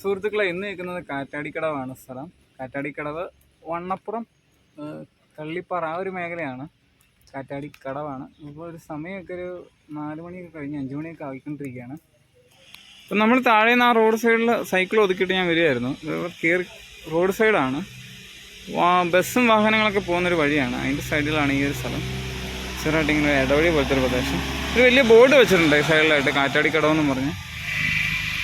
സുഹൃത്തുക്കളെ ഇന്ന് നിൽക്കുന്നത് കാറ്റാടിക്കടവാണ് സ്ഥലം. കാറ്റാടിക്കടവ് വണ്ണപ്പുറം കള്ളിപ്പാറ ആ ഒരു മേഖലയാണ്. കാറ്റാടിക്കടവാണ്. ഇപ്പോൾ ഒരു സമയമൊക്കെ ഒരു നാല് മണിയൊക്കെ കഴിഞ്ഞ് അഞ്ച് മണിയൊക്കെ ആയിക്കൊണ്ടിരിക്കുകയാണ്. അപ്പം നമ്മൾ താഴെ നിന്ന് ആ റോഡ് സൈഡിൽ സൈക്കിൾ ഒതുക്കിയിട്ട് ഞാൻ വരികയായിരുന്നു. കയറി റോഡ് സൈഡാണ്. ബസ്സും വാഹനങ്ങളൊക്കെ പോകുന്നൊരു വഴിയാണ്. അതിന്റെ സൈഡിലാണ് ഈ ഒരു സ്ഥലം. ചെറുതായിട്ട് ഇങ്ങനെ ഇടവഴി പോലത്തെ ഒരു പ്രദേശം. ഒരു വലിയ ബോർഡ് വെച്ചിട്ടുണ്ട് സൈഡിലായിട്ട് കാറ്റാടിക്കടവെന്ന് പറഞ്ഞ്.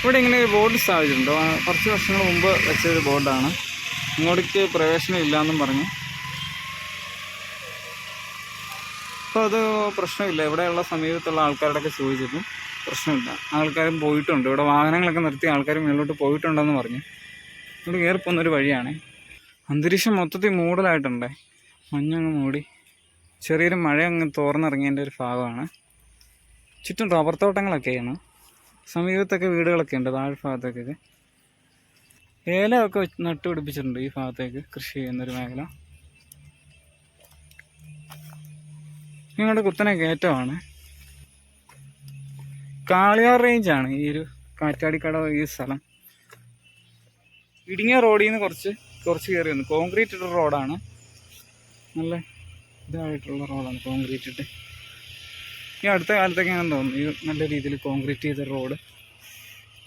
ഇവിടെ ഇങ്ങനെ ബോർഡ് സ്ഥാപിച്ചിട്ടുണ്ട്. കുറച്ച് വർഷങ്ങൾ മുമ്പ് വെച്ചൊരു ബോർഡാണ്. ഇങ്ങോട്ടേക്ക് പ്രവേശനം ഇല്ലയെന്നും പറഞ്ഞു. അപ്പോൾ അത് പ്രശ്നമില്ല. ഇവിടെയുള്ള സമീപത്തുള്ള ആൾക്കാരോടൊക്കെ ചോദിച്ചപ്പോൾ പ്രശ്നമില്ല. ആൾക്കാരും പോയിട്ടുണ്ട്. ഇവിടെ വാഹനങ്ങളൊക്കെ നിർത്തി ആൾക്കാർ മുകളിലോട്ട് പോയിട്ടുണ്ടെന്ന് പറഞ്ഞു. ഇവിടെ കയറി പോകുന്നൊരു വഴിയാണ്. അന്തരീക്ഷം മൊത്തത്തിൽ മൂടലായിട്ടുണ്ടേ. മഞ്ഞങ്ങ് മൂടി. ചെറിയൊരു മഴ അങ്ങ് തോർന്നിറങ്ങിയതിന്റെ ഒരു ഭാഗമാണ്. ചുറ്റും റബ്ബർ തോട്ടങ്ങളൊക്കെയാണ്. സമീപത്തൊക്കെ വീടുകളൊക്കെ ഉണ്ട് താഴെ ഭാഗത്തേക്കൊക്കെ ഏലമൊക്കെ നട്ടു നട്ടുപിടിപ്പിച്ചിട്ടുണ്ട് ഈ ഭാഗത്തേക്ക് കൃഷി ചെയ്യുന്നൊരു മേഖല. നിങ്ങളുടെ കുത്തനെ കയറ്റമാണ്. കാളിയാർ റേഞ്ചാണ് ഈ ഒരു കാറ്റാടിക്കട ഈ സ്ഥലം. ഇടുങ്ങിയ റോഡിൽ നിന്ന് കുറച്ച് കുറച്ച് കയറി വന്നു. കോൺക്രീറ്റ് ഇട്ട റോഡാണ് നല്ല ഇതായിട്ടുള്ള റോഡാണ് കോൺക്രീറ്റ് ഇട്ട്. ഈ അടുത്ത കാലത്തൊക്കെ ഞാൻ തോന്നുന്നു. ഈ നല്ല രീതിയിൽ കോൺക്രീറ്റ് ചെയ്ത റോഡ്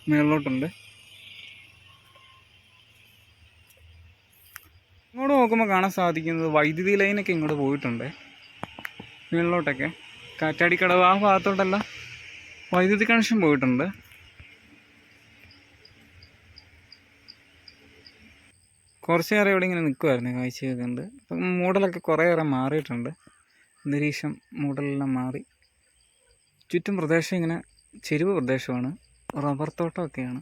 മുകളിലോട്ടുണ്ട് ഇങ്ങോട്ട് നോക്കുമ്പോൾ കാണാൻ സാധിക്കുന്നത് വൈദ്യുതി ലൈനൊക്കെ ഇങ്ങോട്ട് പോയിട്ടുണ്ട്. മുകളിലോട്ടൊക്കെ കാറ്റാടിക്കടവ് ആ ഭാഗത്തോട്ടല്ല. വൈദ്യുതി കണക്ഷൻ പോയിട്ടുണ്ട്. കുറച്ച് നേരം ഇവിടെ ഇങ്ങനെ നിൽക്കുമായിരുന്നു കാഴ്ചയൊക്കെ ഉണ്ട് അപ്പം മൂടലൊക്കെ കുറേയേറെ മാറിയിട്ടുണ്ട്. അന്തരീക്ഷം മൂടലെല്ലാം മാറി. ചുറ്റും പ്രദേശം ഇങ്ങനെ ചെരുവ് പ്രദേശമാണ് റബ്ബർ തോട്ടമൊക്കെയാണ്.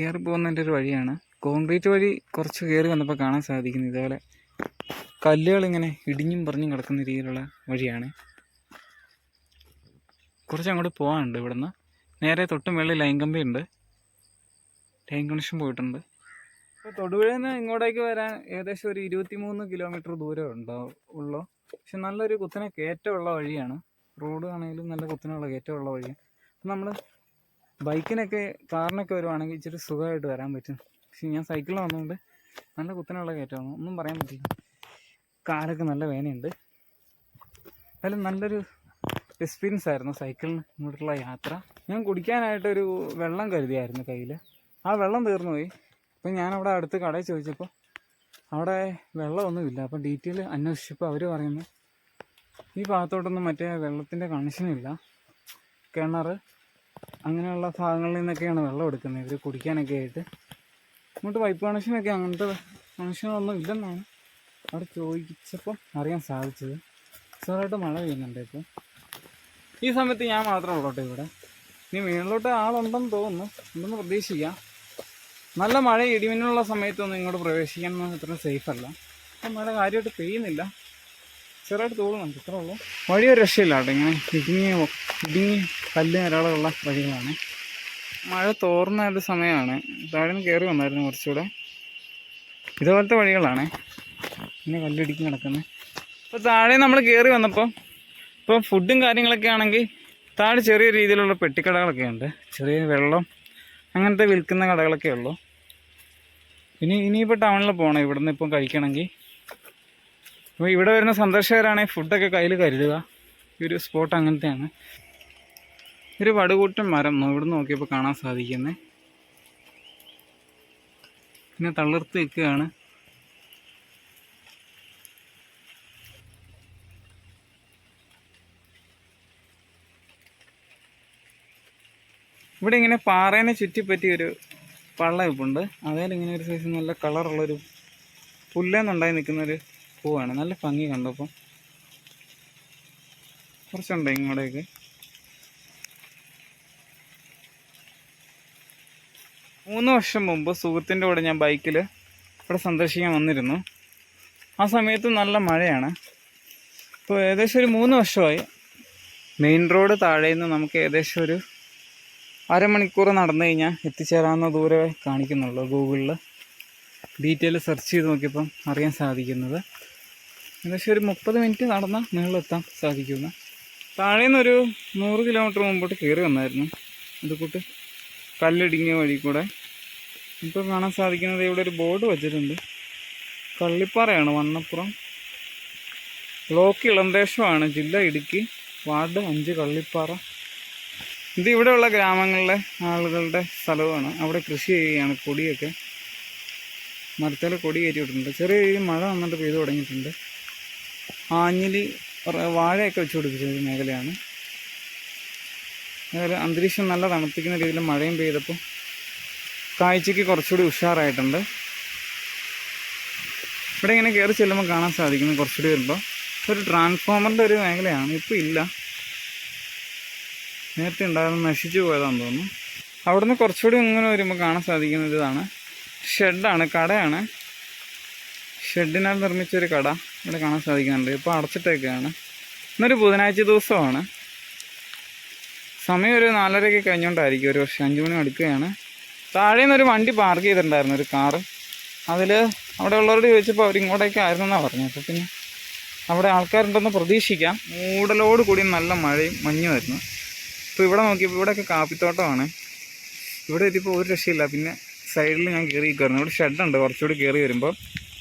കയറി പോകുന്നതിന്റെ ഒരു വഴിയാണ്. കോൺക്രീറ്റ് വഴി കുറച്ച് കയറി വന്നപ്പോൾ കാണാൻ സാധിക്കുന്നു. ഇതേപോലെ കല്ലുകളിങ്ങനെ ഇടിഞ്ഞും പറഞ്ഞും കിടക്കുന്ന രീതിയിലുള്ള വഴിയാണ്. കുറച്ച് അങ്ങോട്ട് പോകാനുണ്ട് ഇവിടുന്ന്. നേരെ തൊട്ട് മേളിൽ ലൈൻ കമ്പി ഉണ്ട്. ലൈൻ കണക്ഷൻ പോയിട്ടുണ്ട്. ഇപ്പോൾ തൊടുപുഴയിൽ നിന്ന് ഇങ്ങോട്ടേക്ക് വരാൻ ഏകദേശം ഒരു ഇരുപത്തി മൂന്ന് കിലോമീറ്റർ ദൂരം ഉണ്ടാവും ഉള്ളൂ? പക്ഷെ നല്ലൊരു കുത്തനെ കയറ്റമുള്ള വഴിയാണ്. റോഡ് ആണെങ്കിലും നല്ല കുത്തനെയുള്ള കയറ്റമുള്ള വഴി നമ്മൾ ബൈക്കിനൊക്കെ കാറിനൊക്കെ വരുവാണെങ്കിൽ ഇച്ചിരി സുഖമായിട്ട് വരാൻ പറ്റും. പക്ഷെ ഞാൻ സൈക്കിളിൽ വന്നതുകൊണ്ട് നല്ല കുത്തനെയുള്ള കയറ്റമാണ് ഒന്നും പറയാൻ പറ്റില്ല. കാറൊക്കെ നല്ല വേനയുണ്ട്. അതിലും നല്ലൊരു എക്സ്പീരിയൻസ് ആയിരുന്നു സൈക്കിളിന് ഇങ്ങോട്ടുള്ള യാത്ര. ഞാൻ കുടിക്കാനായിട്ടൊരു വെള്ളം കരുതിയായിരുന്നു കയ്യിൽ ആ വെള്ളം തീർന്നു പോയി അപ്പം ഞാനവിടെ അടുത്ത് കടയിൽ ചോദിച്ചപ്പോൾ അവിടെ വെള്ളമൊന്നുമില്ല. അപ്പം ഡീറ്റെയിൽ അന്വേഷിച്ചപ്പോൾ അവർ പറയുന്നു ഈ ഭാഗത്തോട്ടൊന്നും മറ്റേ വെള്ളത്തിന്റെ കണക്ഷനില്ല കിണർ അങ്ങനെയുള്ള ഭാഗങ്ങളിൽ നിന്നൊക്കെയാണ് വെള്ളം എടുക്കുന്നത്. ഇവർ കുടിക്കാനൊക്കെ ആയിട്ട്. ഇങ്ങോട്ട് പൈപ്പ് കണക്ഷനൊക്കെ അങ്ങനത്തെ കണക്ഷനൊന്നും ഇല്ലെന്നാണ് അവിടെ ചോദിച്ചപ്പോൾ അറിയാൻ സാധിച്ചത്. ചെറുതായിട്ട് മഴ പെയ്യുന്നുണ്ട് ഇപ്പോൾ ഈ സമയത്ത് ഞാൻ മാത്രമേ ഉള്ളൂ ഇവിടെ. ഇനി മേളിലോട്ട് ആളുണ്ടെന്ന് തോന്നുന്നു. ഉണ്ടെന്ന് പ്രതീക്ഷിക്കാം. നല്ല മഴ ഇടിമിന്നുള്ള സമയത്തൊന്നും ഇങ്ങോട്ട് പ്രവേശിക്കാൻ അത്ര സേഫ് അല്ല. അപ്പം മഴ കാര്യമായിട്ട് പെയ്യുന്നില്ല. ചെറുതായിട്ട് തോന്നുന്നുണ്ട് ഇത്രേ ഉള്ളൂ. വഴി ഒരു രക്ഷയില്ല ഇങ്ങനെ ഇടുങ്ങി ഇടുങ്ങി കല്ല് നിരകളുള്ള വഴികളാണ്. മഴ തോർന്ന ഒരു സമയമാണ്. താഴെ നിന്ന് കയറി വന്നായിരുന്നു കുറച്ചുകൂടെ. ഇതുപോലത്തെ വഴികളാണ് ഇങ്ങനെ കല്ലിടിക്ക് കിടക്കുന്നത് അപ്പോൾ താഴെ നമ്മൾ കയറി വന്നപ്പോൾ ഇപ്പോൾ ഫുഡും കാര്യങ്ങളൊക്കെ ആണെങ്കിൽ താഴെ ചെറിയ രീതിയിലുള്ള പെട്ടിക്കടകളൊക്കെ ഉണ്ട്. ചെറിയ വെള്ളം അങ്ങനത്തെ വിൽക്കുന്ന കടകളൊക്കെ ഉള്ളൂ. ഇനി ഇനിയിപ്പോൾ ടൗണിൽ പോകണം ഇവിടുന്ന് ഇപ്പം കഴിക്കണമെങ്കിൽ അപ്പോൾ ഇവിടെ വരുന്ന സന്ദർശകരാണെങ്കിൽ ഫുഡൊക്കെ കയ്യിൽ കരുതുക. ഈ ഒരു സ്പോട്ട് അങ്ങനത്തെയാണ്. ഒരു വടുകൂട്ടൻ മരം ഇവിടെ നോക്കിയപ്പോൾ കാണാൻ സാധിക്കുന്നത് പിന്നെ തളിർത്ത് നിൽക്കുകയാണ്. ഇവിടെ ഇങ്ങനെ പാറേനെ ചുറ്റിപ്പറ്റി ഒരു പള്ള ഇപ്പുണ്ട് ഇങ്ങനെ ഒരു സൈസ് നല്ല കളറുള്ളൊരു പുല്ലെന്നുണ്ടായി നിൽക്കുന്നൊരു പൂവാണ്. നല്ല ഭംഗി കണ്ടപ്പോൾ കുറച്ചുണ്ട് ഇങ്ങോട്ടേക്ക്? മൂന്ന് വർഷം മുമ്പ് സുഹൃത്തിന്റെ കൂടെ ഞാൻ ബൈക്കിൽ ഇവിടെ സന്ദർശിക്കാൻ വന്നിരുന്നു. ആ സമയത്ത് നല്ല മഴയാണ്. ഇപ്പോൾ ഏകദേശം ഒരു മൂന്ന് വർഷമായി. മെയിൻ റോഡ് താഴെ നിന്ന് നമുക്ക് ഏകദേശം ഒരു അരമണിക്കൂർ നടന്നു കഴിഞ്ഞാൽ എത്തിച്ചേരാവുന്ന ദൂരമേ കാണിക്കുന്നുള്ളൂ ഗൂഗിളിൽ ഡീറ്റെയിൽ സെർച്ച് ചെയ്ത് നോക്കിയപ്പം അറിയാൻ സാധിക്കുന്നത്. ഏകദേശം ഒരു മുപ്പത് മിനിറ്റ് നടന്നാൽ മുകളിലെത്താൻ സാധിക്കുന്ന. താഴെ നിന്നൊരു നൂറ് കിലോമീറ്റർ മുമ്പോട്ട് കയറി വന്നായിരുന്നു. ഇത് കൂട്ട് കല്ലിടുങ്ങിയ വഴി കൂടെ. ഇപ്പോൾ കാണാൻ സാധിക്കുന്നത് ഇവിടെ ഒരു ബോർഡ് വച്ചിട്ടുണ്ട്. കള്ളിപ്പാറയാണ് വന്നപ്പുറം ബ്ലോക്ക് ഇളന്തേശമാണ് ജില്ല ഇടുക്കി വാർഡ് അഞ്ച് കള്ളിപ്പാറ. ഇത് ഇവിടെയുള്ള ഗ്രാമങ്ങളിലെ ആളുകളുടെ സ്ഥലമാണ് അവിടെ കൃഷി ചെയ്യുകയാണ് കൊടിയൊക്കെ. മരത്തേൽ കൊടി കയറ്റിയിട്ടുണ്ട്. ചെറിയ രീതിയിൽ മഴ വന്നിട്ട് പെയ്തു തുടങ്ങിയിട്ടുണ്ട്. ആഞ്ഞിലി വാഴയൊക്കെ വെച്ച് പിടിപ്പിച്ച ഒരു മേഖലയാണ്. അതുപോലെ അന്തരീക്ഷം നല്ല തണുപ്പിക്കുന്ന രീതിയിൽ മഴയും പെയ്തപ്പോൾ കാഴ്ചയ്ക്ക് കുറച്ചുകൂടി ഉഷാറായിട്ടുണ്ട്. ഇവിടെ ഇങ്ങനെ കയറി ചെല്ലുമ്പോൾ കാണാൻ സാധിക്കുന്നു കുറച്ചുകൂടി വരുമ്പോൾ. ഒരു ട്രാൻസ്ഫോമറിന്റെ ഒരു മേഖലയാണ്. ഇപ്പോൾ ഇല്ല. നേരത്തെ ഉണ്ടായിരുന്നു നശിച്ചു പോയതാണെന്ന് തോന്നുന്നു. അവിടുന്ന് കുറച്ചുകൂടി ഇങ്ങനെ വരുമ്പോൾ കാണാൻ സാധിക്കുന്നത് ഇതാണ് ഷെഡാണ് കടയാണ്. ഷെഡിനാൽ നിർമ്മിച്ചൊരു കട ഇവിടെ കാണാൻ സാധിക്കുന്നുണ്ട്. ഇപ്പോൾ അടച്ചിട്ടേക്കാണ്. ഇന്നൊരു ബുധനാഴ്ച ദിവസമാണ്. സമയം ഒരു നാലരയൊക്കെ കഴിഞ്ഞുകൊണ്ടായിരിക്കും ഒരു പക്ഷേ അഞ്ച് മണി അടുക്കുകയാണ് താഴെ നിന്നൊരു വണ്ടി പാർക്ക് ചെയ്തിട്ടുണ്ടായിരുന്നു ഒരു കാറ്. അതിൽ അവിടെ ഉള്ളവരോട് ചോദിച്ചപ്പോൾ അവർ ഇങ്ങോട്ടേക്ക് ആയിരുന്നെന്നാണ് പറഞ്ഞത്. അപ്പോൾ പിന്നെ അവിടെ ആൾക്കാരുണ്ടെന്ന് പ്രതീക്ഷിക്കാം. മൂടലോട് കൂടി നല്ല മഴയും മഞ്ഞുമായിരുന്നു അപ്പോൾ ഇവിടെ നോക്കിയപ്പോൾ ഇവിടെയൊക്കെ കാപ്പിത്തോട്ടമാണ്. ഇവിടെ എത്തിയപ്പോൾ ഒരു രക്ഷയില്ല. പിന്നെ സൈഡിൽ ഞാൻ കയറി നിൽക്കുമായിരുന്നു ഇവിടെ ഷെഡുണ്ട് കുറച്ചുകൂടി കയറി വരുമ്പോൾ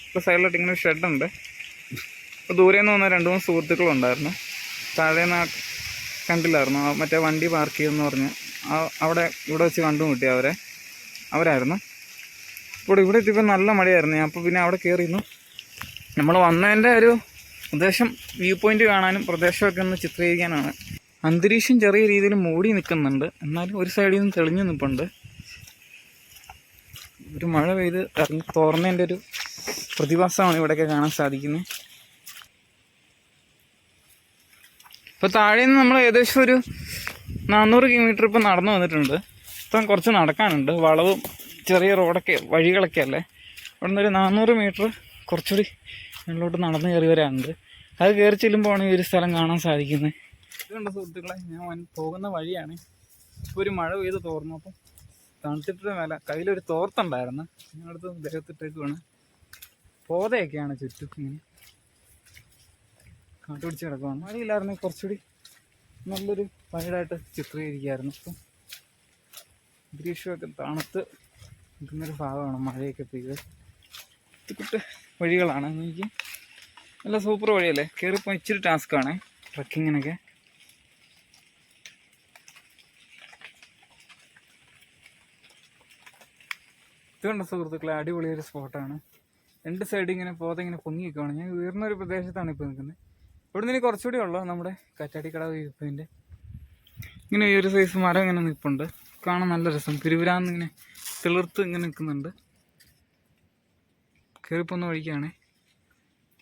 ഇപ്പോൾ സൈഡിലോട്ട് ഇങ്ങനെ ഷെഡുണ്ട് അപ്പോൾ ദൂരെ നിന്ന് വന്ന രണ്ട് മൂന്ന് സുഹൃത്തുക്കളുണ്ടായിരുന്നു താഴെ നിന്ന് കണ്ടില്ലായിരുന്നു. മറ്റേ വണ്ടി പാർക്ക് ചെയ്യുമെന്ന് പറഞ്ഞ് അവിടെ ഇവിടെ വെച്ച് കണ്ടുമുട്ടി അവരെ. അവരായിരുന്നു. അപ്പോൾ ഇവിടെ എത്തിയപ്പോൾ നല്ല മഴയായിരുന്നു. ഞാൻ അപ്പോൾ പിന്നെ അവിടെ കയറിയിരുന്നു നമ്മൾ വന്നതിന്റെ ഒരു ഉദ്ദേശം വ്യൂ പോയിന്റ് കാണാനും പ്രദേശമൊക്കെ ഒന്ന് ചിത്രീകരിക്കാനാണ് അന്തരീക്ഷം ചെറിയ രീതിയിൽ മൂടി നിൽക്കുന്നുണ്ട്. എന്നാലും ഒരു സൈഡിൽ നിന്ന് തെളിഞ്ഞു നിൽപ്പുണ്ട്. ഒരു മഴ പെയ്ത് ഇറങ്ങി തോർന്നതിന്റെ ഒരു പ്രതിഭാസമാണ് ഇവിടെയൊക്കെ കാണാൻ സാധിക്കുന്നത്. ഇപ്പോൾ താഴെ നിന്ന് നമ്മൾ ഏകദേശം ഒരു നാനൂറ് കിലോമീറ്റർ ഇപ്പം നടന്നു വന്നിട്ടുണ്ട്. ഇപ്പം കുറച്ച് നടക്കാനുണ്ട്. വളവും ചെറിയ റോഡൊക്കെ വഴികളൊക്കെ അല്ലേ? അവിടെ നിന്ന് ഒരു നാനൂറ് മീറ്റർ കുറച്ചുകൂടി മുകളിലോട്ട് നടന്ന് കയറി വരാനുണ്ട്. അത് കയറി ചെല്ലുമ്പോഴാണ് ഈ ഒരു സ്ഥലം കാണാൻ സാധിക്കുന്നത്. ഇതുണ്ട് സുഹൃത്തുക്കളെ ഞാൻ പോകുന്ന വഴിയാണ്. ഇപ്പോൾ ഒരു മഴ പെയ്ത് തോർന്നു. അപ്പം തണുത്തിട്ട് മേല. കയ്യിലൊരു തോർത്തുണ്ടായിരുന്നു. ഞങ്ങളടുത്ത് ദേഹത്തിട്ടേക്കുവാണ്. പോതയൊക്കെയാണ് ചുറ്റും ഇങ്ങനെ. കാട്ടുപിടിച്ച് കിടക്കുവാണ്. മഴയില്ലായിരുന്നു കുറച്ചുകൂടി നല്ലൊരു വൈഡായിട്ട് ചിത്രീകരിക്കായിരുന്നു ഇപ്പം അന്തരീക്ഷമൊക്കെ തണുത്ത് നിൽക്കുന്നൊരു ഭാഗമാണ് മഴയൊക്കെ പെയ്ത്. കുട്ടി വഴികളാണ്. എനിക്ക് നല്ല സൂപ്പർ വഴിയല്ലേ? കയറിപ്പോൾ ഇച്ചിരി ടാസ്ക്കാണ്. ട്രക്കിങ്ങിനൊക്കെ. ഇതുകൊണ്ട് സുഹൃത്തുക്കളെ അടിപൊളിയൊരു സ്പോട്ടാണ്. രണ്ട് സൈഡ് ഇങ്ങനെ പോതെ ഇങ്ങനെ പൊങ്ങി ഞാൻ ഉയർന്നൊരു പ്രദേശത്താണ് ഇപ്പോൾ നിൽക്കുന്നത്. ഇവിടെ നിന്ന് ഇനി കുറച്ചുകൂടി ഉള്ളു? നമ്മുടെ കാറ്റാടിക്കടവ് പോയിന്റ് ഇങ്ങനെ ഈ ഒരു സൈസ് മരം ഇങ്ങനെ നിൽപ്പുണ്ട്. കാണാൻ നല്ല രസം. തിരുവരാന്ന് ഇങ്ങനെ തിളിർത്ത് ഇങ്ങനെ നിൽക്കുന്നുണ്ട്. കയറിപ്പോന്ന വഴിക്കാണ്.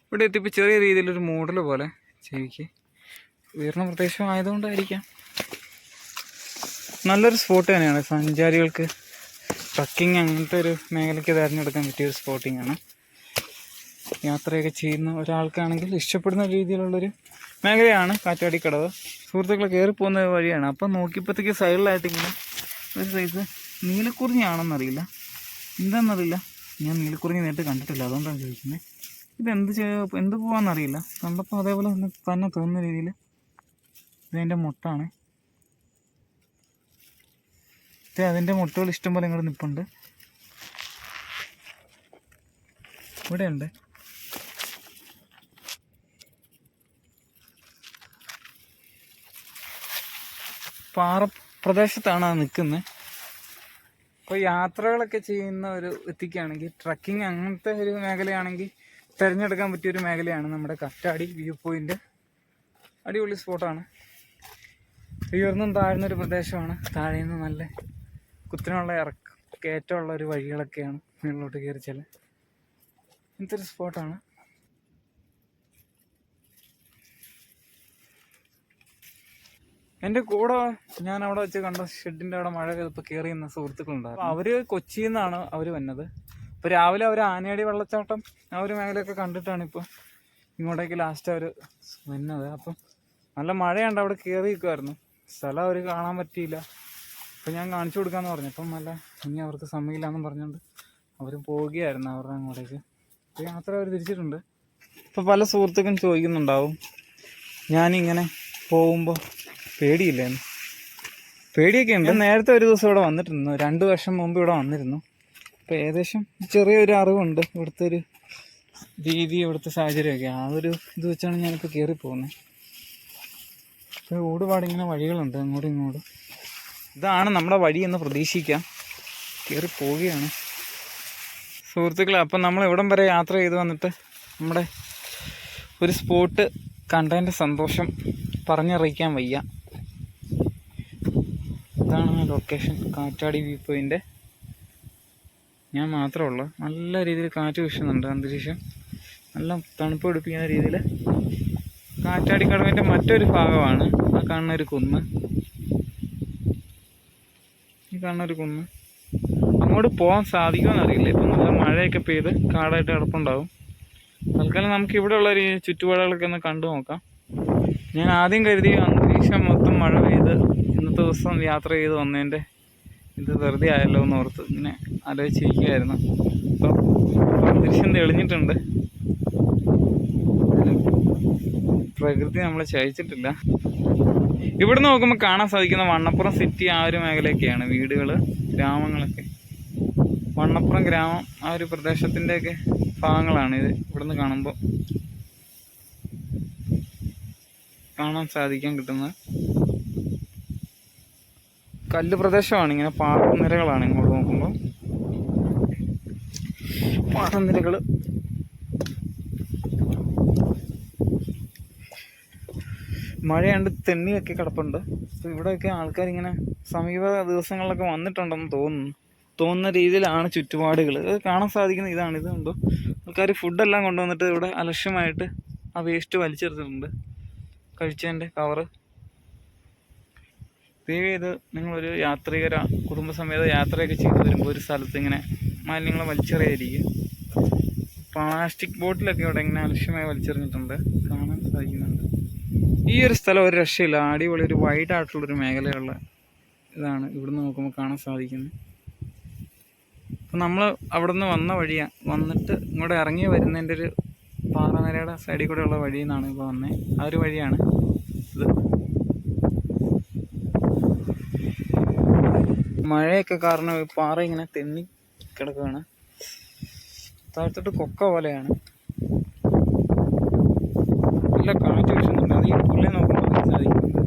ഇവിടെ എത്തിയപ്പോൾ ചെറിയ രീതിയിലൊരു മോഡൽ പോലെ ചെവിക്ക്. ഉയർന്ന പ്രദേശം ആയതുകൊണ്ടായിരിക്കാം നല്ലൊരു സ്പോട്ട് തന്നെയാണ് സഞ്ചാരികൾക്ക് ട്രക്കിംഗ് അങ്ങനത്തെ ഒരു മേഖലയ്ക്ക് തിരഞ്ഞെടുക്കാൻ പറ്റിയ ഒരു സ്പോട്ടിംഗ് ആണ്. യാത്രയൊക്കെ ചെയ്യുന്ന ഒരാൾക്കാണെങ്കിൽ ഇഷ്ടപ്പെടുന്ന രീതിയിലുള്ളൊരു മേഖലയാണ് കാറ്റാടിക്കടവ്. സുഹൃത്തുക്കളെ കയറി പോകുന്ന വഴിയാണ്. അപ്പം നോക്കിയപ്പോഴത്തേക്ക് സൈഡിലായിട്ട് ഇങ്ങനെ ഒരു സൈസ് നീലക്കുറിഞ്ഞാണെന്നറിയില്ല. എന്താണെന്നറിയില്ല ഞാൻ നീലക്കുറിഞ്ഞി നേരിട്ട് കണ്ടിട്ടില്ല. അതുകൊണ്ടാണ് ചോദിക്കുന്നത്. ഇതെന്ത് എന്ത് പോവാന്നറിയില്ല. കണ്ടപ്പോൾ അതേപോലെ തന്നെ തോന്നുന്ന രീതിയിൽ ഇതെന്റെ മുട്ടാണ് ഇത് അതിന്റെ മുട്ടകൾ ഇഷ്ടംപോലെ ഇങ്ങോട്ട് നിൽപ്പുണ്ട് ഇവിടെയുണ്ട്. പാറ പ്രദേശത്താണ് അത് നിൽക്കുന്നത്. അപ്പോൾ യാത്രകളൊക്കെ ചെയ്യുന്ന ഒരു വ്യക്തിക്കാണെങ്കിൽ ട്രക്കിംഗ് അങ്ങനത്തെ ഒരു മേഖലയാണെങ്കിൽ തിരഞ്ഞെടുക്കാൻ പറ്റിയൊരു മേഖലയാണ് നമ്മുടെ കറ്റാടി വ്യൂ പോയിന്റ് അടിപൊളി സ്പോട്ടാണ് ഉയർന്നും താഴ്ന്നൊരു പ്രദേശമാണ്. താഴെ നിന്ന് നല്ല കുത്തിനുള്ള ഇറക്ക കയറ്റമുള്ള ഒരു വഴികളൊക്കെയാണ് മുകളിലോട്ട് കയറി ചെല്ല. ഇങ്ങനത്തെ ഒരു സ്പോട്ടാണ്. എന്റെ കൂടെ ഞാൻ അവിടെ വെച്ച് കണ്ട ഷെഡിന്റെ അവിടെ മഴ ചിലപ്പോൾ കയറി നിന്ന സുഹൃത്തുക്കളുണ്ടായിരുന്നു അവർ കൊച്ചിയിൽ നിന്നാണ് അവർ വന്നത്. ഇപ്പോൾ രാവിലെ അവർ ആനയടി വെള്ളച്ചാട്ടം ആ ഒരു മേഖലയൊക്കെ കണ്ടിട്ടാണ് ഇപ്പോൾ ഇങ്ങോട്ടേക്ക് ലാസ്റ്റ് അവർ വന്നത്. അപ്പം നല്ല മഴയുണ്ട് അവിടെ കയറി നിൽക്കുമായിരുന്നു സ്ഥലം അവർ കാണാൻ പറ്റിയില്ല. അപ്പം ഞാൻ കാണിച്ചു കൊടുക്കാമെന്ന് പറഞ്ഞു. അപ്പം നല്ല ഇനി അവർക്ക് സമയമില്ലാന്നും പറഞ്ഞുകൊണ്ട് അവർ പോവുകയായിരുന്നു അവരുടെ അങ്ങോട്ടേക്ക്. അപ്പോൾ യാത്ര അവർ തിരിച്ചിട്ടുണ്ട്. ഇപ്പോൾ പല സുഹൃത്തുക്കളും ചോദിക്കുന്നുണ്ടാവും. ഞാനിങ്ങനെ പോകുമ്പോൾ പേടിയില്ലേ പേടിയൊക്കെ ഉണ്ട്. നേരത്തെ ഒരു ദിവസം ഇവിടെ വന്നിട്ടുണ്ട് രണ്ട് വർഷം മുമ്പ് ഇവിടെ വന്നിരുന്നു. അപ്പോൾ ഏകദേശം ചെറിയൊരു അറിവുണ്ട്. ഇവിടുത്തെ ഒരു രീതി ഇവിടുത്തെ സാഹചര്യമൊക്കെ. ആ ഒരു ഇത് വെച്ചാണ് ഞാനിപ്പോൾ കയറി പോകുന്നത് ഇപ്പോൾ ഒരുപാട് വഴികളുണ്ട്. അങ്ങോട്ടും ഇങ്ങോട്ടും. ഇതാണ് നമ്മുടെ വഴി എന്ന് പ്രതീക്ഷിക്കാം. കയറി പോവുകയാണ്. സുഹൃത്തുക്കളെ അപ്പം നമ്മൾ ഇവിടം വരെ യാത്ര ചെയ്ത് വന്നിട്ട് നമ്മുടെ ഒരു സ്പോട്ട് കണ്ടതിന്റെ സന്തോഷം പറഞ്ഞറിയിക്കാൻ വയ്യ. ഇതാണ് ലൊക്കേഷൻ കാറ്റാടി വ്യൂ പോയിന്റ് ഞാൻ മാത്രമേ ഉള്ളൂ. നല്ല രീതിയിൽ കാറ്റ് വീശുന്നുണ്ട് അന്തരീക്ഷം. നല്ല തണുപ്പ് പിടിപ്പിക്കുന്ന രീതിയിൽ കാറ്റാടി കടവിന്റെ മറ്റൊരു ഭാഗമാണ്. ആ കാണുന്ന ഒരു കുന്ന്. ഈ കാണുന്ന ഒരു കുന്ന്. അങ്ങോട്ട് പോകാൻ സാധിക്കുമെന്ന് അറിയില്ല ഇപ്പം നല്ല മഴയൊക്കെ പെയ്ത് കാടായിട്ട് കിടപ്പുണ്ടാവും. തൽക്കാലം നമുക്ക് ഇവിടെ ഉള്ള ഒരു ചുറ്റുപാടുകളൊക്കെ ഒന്ന് കണ്ടു നോക്കാം. ഞാൻ ആദ്യം കരുതി അന്തരീക്ഷം മൊത്തം മഴ പെയ്ത് ഇന്നത്തെ ദിവസം യാത്ര ചെയ്ത് വന്നതിന്റെ ഇത് വെറുതെ ആയല്ലോ എന്ന് ഓർത്ത് ഇങ്ങനെ ആലോചിച്ചിരിക്കുകയായിരുന്നു. അപ്പം അന്തരീക്ഷം തെളിഞ്ഞിട്ടുണ്ട്. പ്രകൃതി നമ്മളെ ചയച്ചിട്ടില്ല ഇവിടെ നോക്കുമ്പോൾ കാണാൻ സാധിക്കുന്ന വണ്ണപ്പുറം സിറ്റി ആ ഒരു മേഖലയൊക്കെയാണ്. വീടുകൾ ഗ്രാമങ്ങളൊക്കെ. വണ്ണപ്പുറം ഗ്രാമം ആ ഒരു പ്രദേശത്തിന്റെയൊക്കെ ഭാഗങ്ങളാണ് ഇത് ഇവിടുന്ന് കാണുമ്പോൾ കാണാൻ സാധിക്കാൻ കിട്ടുന്നത് കല്ല് പ്രദേശമാണ്. ഇങ്ങനെ പാറനിരകളാണ് ഇങ്ങോട്ട് നോക്കുമ്പോൾ പാറനിരകൾ മഴയാണ്ട് തെണ്ണിയൊക്കെ കിടപ്പുണ്ട്. അപ്പോൾ ഇവിടെയൊക്കെ ആൾക്കാരിങ്ങനെ സമീപ ദിവസങ്ങളിലൊക്കെ വന്നിട്ടുണ്ടെന്ന് തോന്നുന്നു. തോന്നുന്ന രീതിയിലാണ് ചുറ്റുപാടുകൾ കാണാൻ സാധിക്കുന്ന ഇതാണ്. ഇത് കണ്ടോ? ആൾക്കാർ ഫുഡെല്ലാം കൊണ്ടുവന്നിട്ട് ഇവിടെ അലക്ഷ്യമായിട്ട് ആ വേസ്റ്റ് വലിച്ചെടുത്തിട്ടുണ്ട്. കഴിച്ചതിന്റെ കവറ് ദയവ് ചെയ്ത് നിങ്ങളൊരു യാത്രികര കുടുംബസമേത യാത്രയൊക്കെ ചെയ്ത് വരുമ്പോൾ ഒരു സ്ഥലത്ത് ഇങ്ങനെ മാലിന്യങ്ങൾ വലിച്ചെറിയായിരിക്കും പ്ലാസ്റ്റിക് ബോട്ടിലൊക്കെ ഇവിടെ ഇങ്ങനെ അലക്ഷ്യമായി വലിച്ചെറിഞ്ഞിട്ടുണ്ട്. ഈ ഒരു സ്ഥലം ഒരു രക്ഷയില്ല. അടിപൊളി ഒരു വൈഡ് ആയിട്ടുള്ളൊരു മേഖലയുള്ള ഇതാണ് ഇവിടുന്ന് നോക്കുമ്പോൾ കാണാൻ സാധിക്കുന്നത്. അപ്പം നമ്മൾ അവിടെ നിന്ന് വന്ന വഴിയാണ് വന്നിട്ട് ഇങ്ങോട്ട് ഇറങ്ങി വരുന്നതിന്റെ ഒരു പാറനിരയുടെ സൈഡിൽ കൂടെ ഉള്ള വഴിയിൽ നിന്നാണ് ഇപ്പോൾ വന്നത് ആ ഒരു വഴിയാണ് ഇത്. മഴയൊക്കെ കാരണം പാറ ഇങ്ങനെ തെന്നി കിടക്കുകയാണ്. താഴത്തോട്ട് കൊക്ക പോലെയാണ്. നല്ല കാറ്റ് വീശുന്നുണ്ട് അത് ഈ പുള്ളി നോക്കുമ്പോൾ അറിയാൻ സാധിക്കുന്നുണ്ട്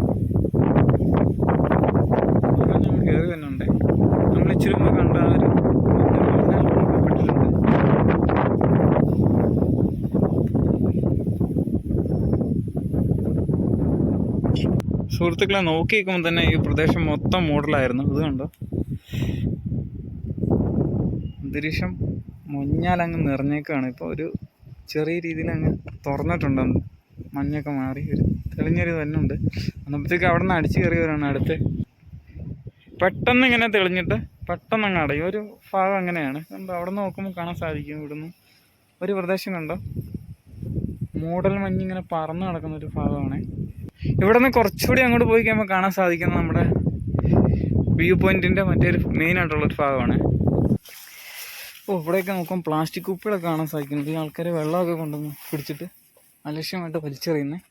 അങ്ങനെ ഞങ്ങൾ കയറി വരുന്നുണ്ട് നമ്മൾ ഇച്ചിരി മുമ്പ് കണ്ട ആ ഒരു പെട്ടിട്ടുണ്ട് സുഹൃത്തുക്കളെ നോക്കി നിൽക്കുമ്പോൾ തന്നെ ഈ പ്രദേശം മൊത്തം മൂടലായിരുന്നു ഇത് കണ്ടോ? അന്തരീക്ഷം മഞ്ഞാലങ്ങ് നിറഞ്ഞേക്കാണ്. ഇപ്പോൾ ഒരു ചെറിയ രീതിയിൽ അങ്ങ് തുറന്നിട്ടുണ്ട്. മഞ്ഞൊക്കെ മാറി ഒരു തെളിഞ്ഞൊരു തന്നുണ്ട് അന്നപ്പോഴത്തേക്ക് അവിടെ നിന്ന് അടിച്ചു കയറിയവരാണ് അടുത്ത്. പെട്ടെന്ന് ഇങ്ങനെ തെളിഞ്ഞിട്ട് പെട്ടെന്ന് അങ്ങ് അടയും. ഒരു ഭാഗം അങ്ങനെയാണ്. കണ്ടോ? അവിടെ നിന്ന് നോക്കുമ്പോൾ കാണാൻ സാധിക്കും ഇവിടുന്ന്. ഒരു പ്രദേശം കണ്ടോ? മൂടൽ മഞ്ഞിങ്ങനെ പറന്ന് നടക്കുന്ന ഒരു ഭാഗമാണ്. ഇവിടെ നിന്ന് കുറച്ചുകൂടി അങ്ങോട്ട് പോയി കഴിയുമ്പോൾ കാണാൻ സാധിക്കുന്ന നമ്മുടെ വ്യൂ പോയിന്റിന്റെ മറ്റൊരു മെയിൻ ആയിട്ടുള്ളൊരു ഭാഗമാണ്. ഓ ഇവിടെയൊക്കെ നോക്കുമ്പോൾ പ്ലാസ്റ്റിക് കുപ്പികളൊക്കെ കാണാൻ സാധിക്കുന്നുണ്ട് ഈ ആൾക്കാർ വെള്ളമൊക്കെ കൊണ്ടുവന്ന് പിടിച്ചിട്ട് അലക്ഷ്യമായിട്ട് വലിച്ചെറിയുന്നത്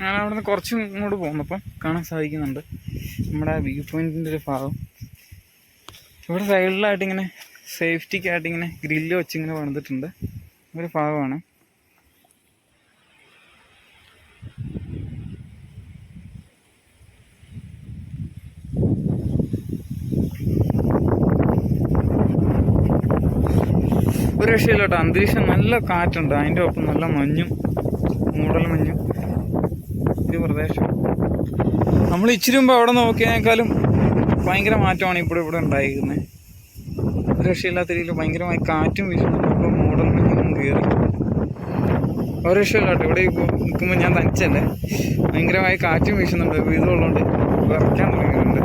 ഞാൻ അവിടെ നിന്ന് കുറച്ച് ഇങ്ങോട്ട് പോകുന്നപ്പം കാണാൻ സാധിക്കുന്നുണ്ട് നമ്മുടെ വ്യൂ പോയിന്റിന്റെ ഒരു ഭാഗം. ഇവിടെ സൈഡിലായിട്ട് ഇങ്ങനെ ഇങ്ങനെ ഗ്രില്ല് വെച്ചിങ്ങനെ വന്നിട്ടുണ്ട് ഒരു ഭാഗമാണ്. രക്ഷയില്ല അന്തരീക്ഷം നല്ല കാറ്റുണ്ട്. അതിന്റെ ഒപ്പം നല്ല മഞ്ഞും മൂടൽ മഞ്ഞും ഈ പ്രദേശം. നമ്മൾ ഇച്ചിരി മുമ്പ് അവിടെ നോക്കിയതിനേക്കാളും ഭയങ്കര മാറ്റമാണ് ഇവിടെ ഇവിടെ ഉണ്ടായിരിക്കുന്നത് രക്ഷയില്ലാത്ത രീതിയിൽ ഭയങ്കരമായി കാറ്റും വീശുന്നുണ്ട് മൂടൽ മഞ്ഞും കയറി. ഒരു രക്ഷയില്ല ഇവിടെ ഇപ്പോൾ നിൽക്കുമ്പോൾ ഞാൻ തനിച്ചല്ലേ? ഭയങ്കരമായി കാറ്റും വീശുന്നുണ്ട് വീതമുള്ളതുകൊണ്ട് വിറയ്ക്കാൻ തുടങ്ങിയിട്ടുണ്ട്.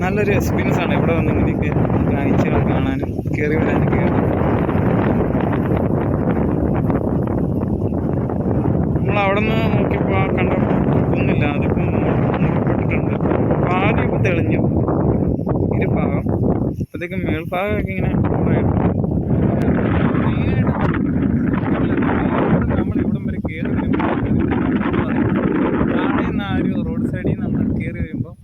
നല്ലൊരു എക്സ്പീരിയൻസ് ആണ് ഇവിടെ വന്ന് ഇങ്ങനെയൊക്കെ കാഴ്ചകൾ കാണാനും കയറി വരാനൊക്കെ നമ്മൾ അവിടെ നിന്ന് നോക്കിയപ്പോൾ കണ്ട ഒന്നുമില്ല. അതിപ്പം മൂടപ്പെട്ടിട്ടുണ്ട് ആദ്യം ഇപ്പം തെളിഞ്ഞു. ഇരു ഭാഗം. അപ്പോഴത്തേക്കും മേൽഭാഗമൊക്കെ ഇങ്ങനെ നമ്മളിവിടം വരെ കയറി വരുമ്പോൾ ആ ഒരു റോഡ് സൈഡിൽ നമ്മൾ കയറി വരുമ്പോൾ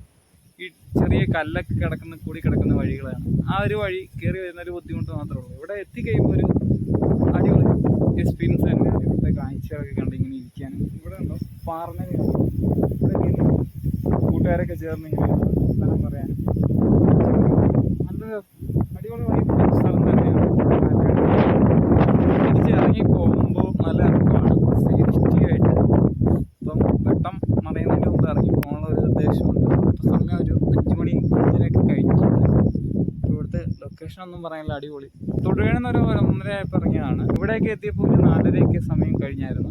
ചെറിയ കല്ലൊക്കെ കിടക്കുന്ന കൂടി കിടക്കുന്ന വഴികളാണ്. ആ ഒരു വഴി കയറി വരുന്ന ഒരു ബുദ്ധിമുട്ട് മാത്രമേ ഉള്ളൂ. ഇവിടെ എത്തിക്കഴിയുമ്പോൾ ഒരു അടിപൊളി എക്സ്പീരിയൻസ് തന്നെയാണ് ഇവിടുത്തെ കാഴ്ചകളൊക്കെ കണ്ട് ഇങ്ങനെ ഇരിക്കാനും. ഇവിടെ ഉണ്ടോ? പാർന്ന ഇവിടെ കൂട്ടുകാരൊക്കെ ചേർന്ന് ഇങ്ങനെ സ്ഥലം പറയാനും. നല്ല അടിപൊളി സ്ഥലം തന്നെയാണ്. തിരിച്ച് ഇറങ്ങി പോകുമ്പോൾ നല്ല ഇറക്കമാണ് സേഫ്റ്റി ആയിട്ട് ഇപ്പം വെട്ടം മറയുന്നതിന് മുമ്പ് ഇറങ്ങി പോകാനുള്ള ഒരു ഉദ്ദേശമുണ്ട് ഇപ്പം സമയം ഒരു അഞ്ച് മണി അഞ്ചരയൊക്കെ കഴിഞ്ഞിട്ടുണ്ട് ഇവിടുത്തെ ഒന്നും പറയാനില്ല അടിപൊളി. തൊടുകയെന്നൊരു ഒന്നര ആയപ്പോൾ ഇറങ്ങിയതാണ്. ഇവിടേക്ക് എത്തിയപ്പോൾ ഒരു നാലരയൊക്കെ സമയം കഴിഞ്ഞായിരുന്നു.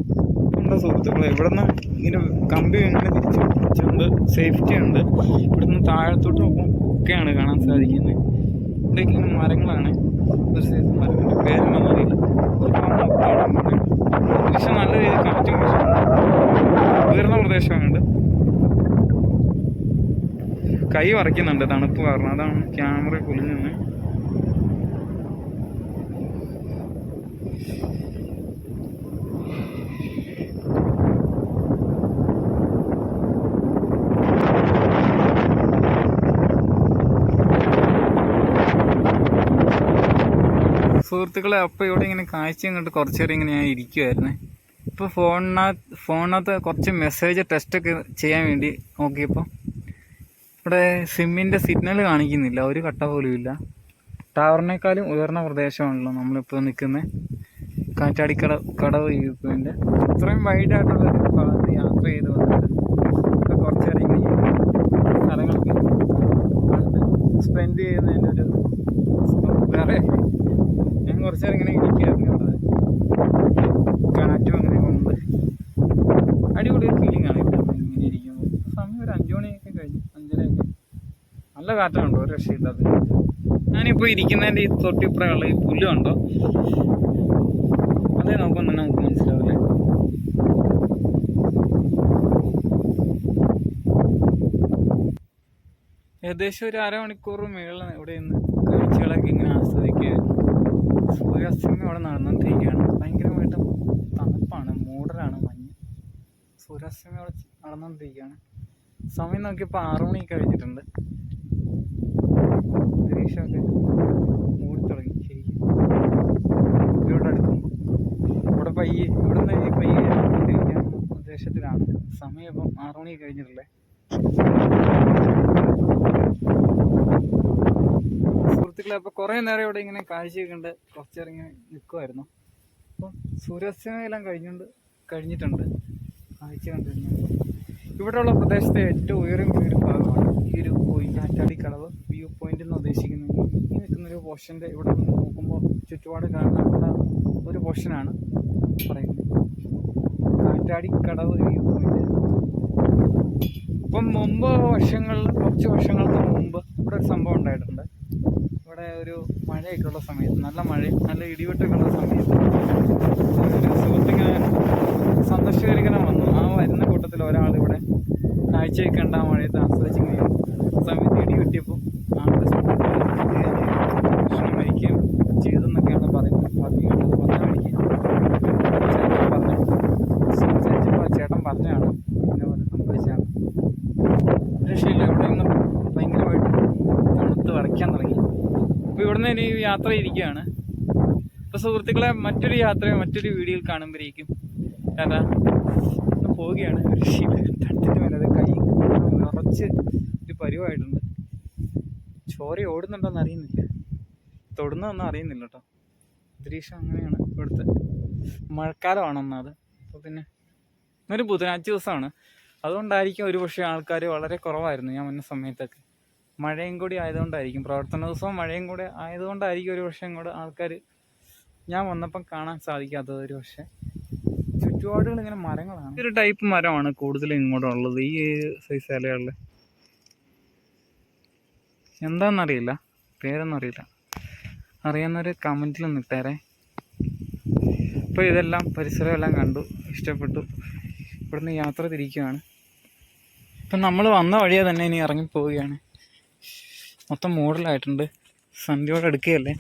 ഉണ്ട് സുഹൃത്തുക്കളെ ഇവിടുന്ന് ഇങ്ങനെ കമ്പി ഇങ്ങനെ തിരിച്ച് പിടിച്ചുകൊണ്ട് സേഫ്റ്റി ഉണ്ട്. ഇവിടുന്ന് താഴത്തോട്ട് നോക്കുമ്പോൾ ഒക്കെയാണ് കാണാൻ സാധിക്കുന്നത്. ഇവിടേക്ക് ഇങ്ങനെ മരങ്ങളാണ്. ഒരു സൈസ് മരത്തിന്റെ പേരൊന്നും അറിയില്ല. പക്ഷെ നല്ല രീതിയിൽ കാറ്റും ഉയർന്ന പ്രദേശമാണ് കൈ വറയ്ക്കുന്നുണ്ട് തണുപ്പ് കാരണം. അതാണ് ക്യാമറ കുലിഞ്ഞെന്ന് സുഹൃത്തുക്കളെ അപ്പോൾ ഇവിടെ ഇങ്ങനെ കാഴ്ചയും കണ്ടിട്ട് കുറച്ച് നേരം ഇങ്ങനെ ഞാൻ ഇരിക്കുമായിരുന്നേ ഇപ്പോൾ ഫോണിനകത്ത് ഫോണിനകത്ത് കുറച്ച് മെസ്സേജ് ടെസ്റ്റൊക്കെ ചെയ്യാൻ വേണ്ടി നോക്കിയപ്പോൾ ഇവിടെ സിമ്മിന്റെ സിഗ്നൽ കാണിക്കുന്നില്ല. ഒരു കട്ട പോലും ഇല്ല. ടവറിനേക്കാളും ഉയർന്ന പ്രദേശമാണല്ലോ നമ്മളിപ്പോൾ നിൽക്കുന്നത് കാറ്റാടിക്കട കടവ് വ്യൂ ഇത്രയും വൈഡായിട്ടുള്ള ഒരു ഭാഗത്ത് യാത്ര ചെയ്ത് വന്നിട്ട് കുറച്ച് നേരം ഇങ്ങനെ സ്പെൻഡ് ചെയ്യുന്നതിന്റെ ഒരു കുറച്ച് നേരം ഇങ്ങനെ ഇരിക്കുകയായിരുന്നു ഇവിടെ കാറ്റും അങ്ങനെ കൊണ്ട് അടിപൊളി ഒരു ഫീലിംഗ് ആണ് ഇങ്ങനെ ഇരിക്കുമ്പോൾ. സമയം ഒരു അഞ്ചു മണിയൊക്കെ കഴിഞ്ഞു അഞ്ചരയൊക്കെ. നല്ല കാറ്റാണുണ്ടോ ഒരു രക്ഷയില്ലാത്ത ഞാനിപ്പോൾ ഇരിക്കുന്നതിന്റെ ഈ തൊട്ടിപ്പുറമുള്ള ഈ പുല്ല് അതേ നോക്കുമ്പോൾ തന്നെ നമുക്ക് മനസ്സിലാവില്ലേ? ഏകദേശം ഒരു അരമണിക്കൂർ മേളിൽ ഇവിടെ നിന്ന് കാഴ്ചകളൊക്കെ ഇങ്ങനെ ആസ്വദിക്കുകയായിരുന്നു. സൂര്യാസ്തമയം അവിടെ നടന്നുകൊണ്ടിരിക്കുകയാണ് ഭയങ്കരമായിട്ട് തണുപ്പാണ് മൂടലാണ് മഞ്ഞ്. സൂര്യാസ്തമയം അവിടെ നടന്നുകൊണ്ടിരിക്കുകയാണ് സമയം നോക്കിയപ്പോൾ ആറു മണി കഴിഞ്ഞിട്ടുണ്ട്. അന്തരീക്ഷമൊക്കെ മൂടി ശരിക്കും. ഇവിടെ അടുക്കുമ്പോൾ ഇവിടെ പയ്യെ ഇവിടുന്ന് ഈ പയ്യെ ഉദ്ദേശത്തിലാണ്. സമയം ഇപ്പം ആറു മണി കഴിഞ്ഞിട്ടില്ലേ സുഹൃത്തുക്കളെ അപ്പോൾ കുറേ നേരം ഇവിടെ ഇങ്ങനെ കാഴ്ചയൊക്കെ ഉണ്ട് കുറച്ച് നേരം ഇങ്ങനെ നിൽക്കുമായിരുന്നു അപ്പം സൂര്യാസ്തമയെല്ലാം കഴിഞ്ഞുകൊണ്ട് കഴിഞ്ഞിട്ടുണ്ട്. കാഴ്ച കണ്ടിരുന്നു. ഇവിടെയുള്ള പ്രദേശത്തെ ഏറ്റവും ഉയരം ഒരു ഭാഗമാണ് ഈ ഒരു പോയിന്റ് ആറ്റാടി കളവ് വ്യൂ പോയിന്റ് എന്ന് ഉദ്ദേശിക്കുന്നത് ഈ നിൽക്കുന്ന ഒരു പോർഷന്റെ ഇവിടെ നിന്ന് നോക്കുമ്പോൾ ചുറ്റുപാട് കാണാനുള്ള ഒരു പോർഷനാണ് പറയുന്നത്. Kattadikadavu view point. ഇപ്പം മുമ്പ് വർഷങ്ങളിൽ കുറച്ച് വർഷങ്ങൾക്ക് മുമ്പ് ഇവിടെ ഒരു സംഭവം ഉണ്ടായിട്ടുണ്ട്. ഇവിടെ ഒരു മഴയൊക്കെയുള്ള സമയത്ത് നല്ല മഴ നല്ല ഇടിവെട്ടൊക്കെ ഉള്ള സമയത്ത് ഒരു സുഹൃത്തിങ്ങനെ വന്നു ആ വരുന്ന കൂട്ടത്തിൽ ഒരാൾ ഇവിടെ കാഴ്ചയൊക്കെ കണ്ട് ആ മഴയത്ത് ആസ്വദിച്ചിങ്ങനെ. സമയത്ത് ഇടി ആളുടെ ഭക്ഷണം മരിക്കുകയും ചെയ്തെന്നൊക്കെയാണ് പറയുന്നത് പറഞ്ഞു കേട്ടത് പറഞ്ഞ വഴിക്ക് ചേട്ടൻ പറഞ്ഞു സംസാരിച്ചപ്പോൾ ചേട്ടൻ പറഞ്ഞതാണ് ഇന്ന പോലെ സംഭവിച്ചാണ് രക്ഷയില്ല ഇവിടെ നിന്ന് ഭയങ്കരമായിട്ട് വരയ്ക്കാൻ തുടങ്ങി. അപ്പോൾ ഇവിടുന്ന് ഇനി യാത്ര ഇരിക്കുകയാണ് അപ്പോൾ സുഹൃത്തുക്കളെ മറ്റൊരു യാത്ര മറ്റൊരു വീഡിയോയിൽ കാണുമ്പോഴേക്കും ടാറ്റാ പോവുകയാണ്. ഒരു രക്ഷയില്ല മേലെ കൈ നിറച്ച് ഒരു പരിവായിട്ടുണ്ട്. ചോര ഓടുന്നുണ്ടോന്ന് അറിയുന്നില്ല. തൊടുന്നതൊന്നും അറിയുന്നില്ല കേട്ടോ. അന്തരീക്ഷം അങ്ങനെയാണ് ഇവിടുത്തെ. മഴക്കാലമാണ് ഒന്നത് അപ്പോൾ പിന്നെ ഇന്നൊരു ബുധനാഴ്ച ദിവസമാണ്. അതുകൊണ്ടായിരിക്കും ഒരു പക്ഷേ ആൾക്കാർ വളരെ കുറവായിരുന്നു ഞാൻ വന്ന സമയത്തൊക്കെ. മഴയും കൂടി ആയതുകൊണ്ടായിരിക്കും. പ്രവർത്തന ദിവസവും മഴയും കൂടി ആയതുകൊണ്ടായിരിക്കും ഒരു പക്ഷേ ഇങ്ങോട്ട് ആൾക്കാർ ഞാൻ വന്നപ്പം കാണാൻ സാധിക്കാത്തത് ഒരു പക്ഷേ ചുറ്റുപാടുകൾ ഇങ്ങനെ മരങ്ങളാണ്. ഒരു ടൈപ്പ് മരമാണ് കൂടുതലും ഇങ്ങോട്ടുള്ളത്. ഈ സൈസ് ഇലകളിൽ എന്താണെന്നറിയില്ല പേരൊന്നും അറിയില്ല അറിയാവുന്നൊരു കമന്റിൽ നിട്ടേരെ. അപ്പോൾ ഇതെല്ലാം പരിസരമെല്ലാം കണ്ടു ഇഷ്ടപ്പെട്ടു. ഇവിടുന്ന് യാത്ര തിരിക്കുകയാണ്. ഇപ്പം നമ്മൾ വന്ന വഴിയെ തന്നെ ഇനി ഇറങ്ങി പോവുകയാണ്. മൊത്തം മൂടലായിട്ടുണ്ട് സന്ധ്യയോടെ എടുക്കുകയല്ലേ?